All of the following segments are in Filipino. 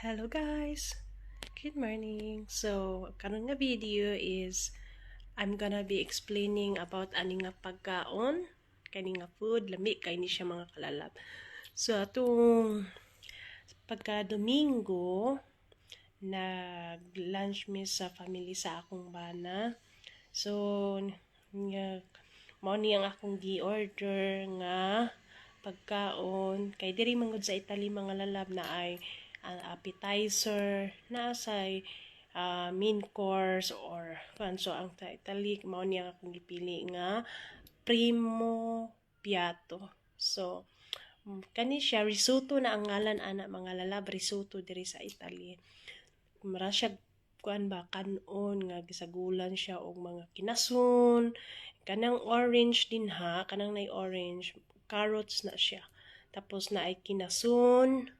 Hello guys! Good morning! So, karon nga video is I'm gonna be explaining about ani nga pagkaon, kani nga food, lami kay ni siya mga kalalab. So, atong pagka Domingo, nag-lunch mi sa family sa akong bana. So, nga, mao ni ang akong gi-order nga pagkaon kay diri mangod sa Italy mga lalab na ay ah, appetizer na say ah, main course or kan so ang Italy mao ni ang akong gipili nga primo piatto. So mm, kani siya risotto na ang ngalan ana mga lalab risotto diri sa Italy. Mara siya kuan ba kanon nga gisagulan siya og mga kinasun. Kanang orange din ha kanang nay orange carrots na siya. Tapos na ay kinasun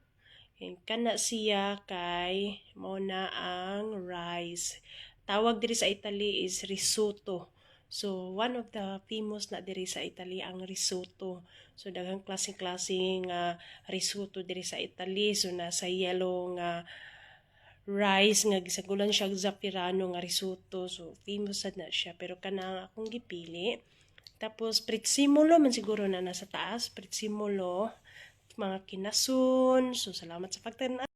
Eh, kana siya kay mo na ang rice. Tawag diri sa Italy is risotto. So one of the famous na diri sa Italy ang risotto. So daghang klaseng-klaseng nga risotto diri sa Italy. So nasa yellow nga rice nga gisagulan siya og zafferano nga risotto. So famous na siya. Pero kana akong gipili. Tapos pretsimulo man siguro na nasa taas. Pretsimulo mga kinasun. So salamat sa pagtan